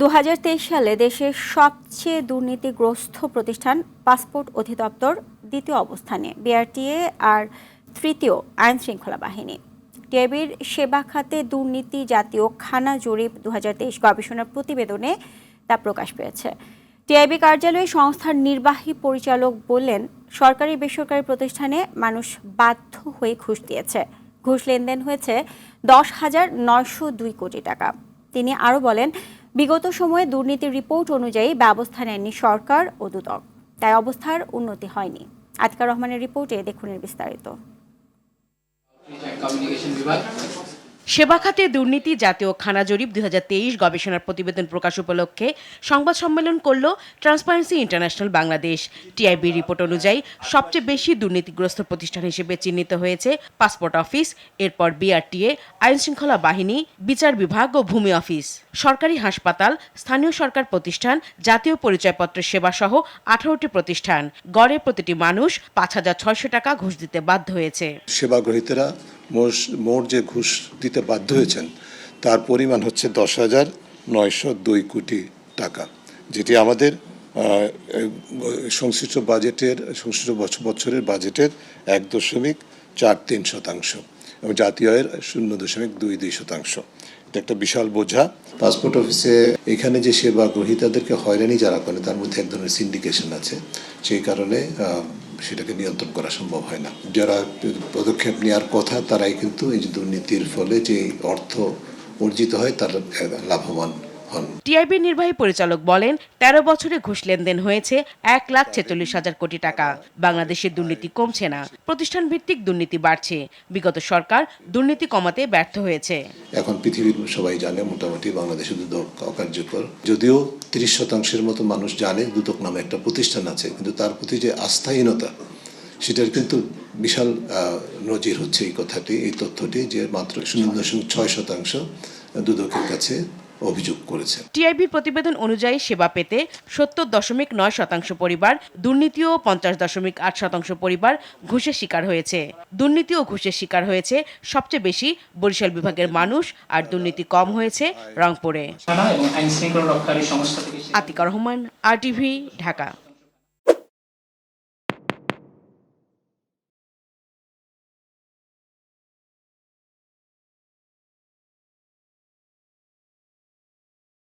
দু হাজার তেইশ সালে দেশের সবচেয়ে দুর্নীতিগ্রস্ত প্রতিষ্ঠান পাসপোর্ট অধিদপ্তর দ্বিতীয় অবস্থানে, বিআরটিএ আর তৃতীয় আইন শৃঙ্খলা বাহিনী। টিআইবির সেবা খাতে দুর্নীতি জাতীয় খানা জরিপ দু হাজার তেইশ গবেষণার প্রতিবেদনে তা প্রকাশ পেয়েছে। টিআইবি কার্যালয়ে সংস্থার নির্বাহী পরিচালক বললেন, সরকারি বেসরকারি প্রতিষ্ঠানে মানুষ বাধ্য হয়ে ঘুষ দিয়েছে। ঘুষ লেনদেন হয়েছে দশ হাজার নয়শো দুই কোটি টাকা। তিনি আরও বলেন বিগত সময়ে দুর্নীতির রিপোর্ট অনুযায়ী ব্যবস্থা নেয়নি সরকার ও দুদক। তাই অবস্থার উন্নতি হয়নি। আতিকার রহমানের রিপোর্টে দেখুন বিস্তারিত। সেবা খাতে দুর্নীতি জাতীয় খানা জরিপ দুই হাজার তেইশ গবেষণার প্রতিবেদন প্রকাশ উপলক্ষে সংবাদ সম্মেলন করল transparency international Bangladesh. TIB report অনুযায়ী সবচেয়ে বেশি দুর্নীতিগ্রস্ত প্রতিষ্ঠান হিসেবে চিহ্নিত হয়েছে পাসপোর্ট অফিস, এরপর বিআরটিএ আইন শৃঙ্খলা বাহিনী, বিচার বিভাগ ও ভূমি অফিস। সরকারি হাসপাতাল, স্থানীয় সরকার প্রতিষ্ঠান, জাতীয় পরিচয়পত্র সেবা সহ আঠারোটি প্রতিষ্ঠান। গড়ে প্রতিটি মানুষ পাঁচ হাজার ছয়শো টাকা ঘুষ দিতে বাধ্য হয়েছে। সেবা গ্রহীতারা মোট যে ঘুষ দিতে বাধ্য হয়েছেন, তার পরিমাণ হচ্ছে দশ হাজার নয়শো দুই কোটি টাকা, যেটি আমাদের সংশ্লিষ্ট বাজেটের, সংশ্লিষ্ট বছ- বছরের বাজেটের এক দশমিক চার তিন শতাংশ এবং জাতীয় আয়ের শূন্য দশমিক দুই দুই শতাংশ। একটা বিশাল বোঝা। পাসপোর্ট অফিসে এখানে যে সেবা গ্রহীতাদেরকে হয়রানি যারা করে, তার মধ্যে এক ধরনের সিন্ডিকেশন আছে। সেই কারণে সেটাকে নিয়ন্ত্রণ করা সম্ভব হয় না। যারা পদক্ষেপ নেওয়ার কথা, তারাই কিন্তু এই দুর্নীতির ফলে যে অর্থ অর্জিত হয়, তার লাভবান হন টিআইবির নির্বাহী পরিচালক বলেন তেরো বছরে ঘুষ লেনদেন হয়েছে এক লাখ ছেচল্লিশ হাজার কোটি টাকা। বাংলাদেশের দুর্নীতি কমছে না প্রতিষ্ঠান ভিত্তিক দুর্নীতি বাড়ছে। বিগত সরকার দুর্নীতি কমাতে ব্যর্থ হয়েছে। এখন পৃথিবীর সবাই জানে মোটামুটি বাংলাদেশে দুদক অকার্যকর। যদিও তিরিশ শতাংশের মতো মানুষ জানে দুদক নামে একটা প্রতিষ্ঠান আছে কিন্তু তার প্রতি যে আস্থাহীনতা সেটার কিন্তু বিশাল নজির হচ্ছে এই কথাটি এই তথ্যটি যে মাত্র শূন্য দশমিক ছয় শতাংশ দুদকের কাছে অভিযোগ করেছে টিআইবির প্রতিবেদন অনুযায়ী সেবা পেতে সত্তর দশমিক নয় শতাংশ পরিবার দুর্নীতি ও পঞ্চাশ দশমিক আট শতাংশ পরিবার ঘুষের শিকার হয়েছে। দুর্নীতি ও ঘুষের শিকার হয়েছে সবচেয়ে বেশি বরিশাল বিভাগের মানুষ আর দুর্নীতি কম হয়েছে রংপুরে। আতিকা রহমান আর ঢাকা।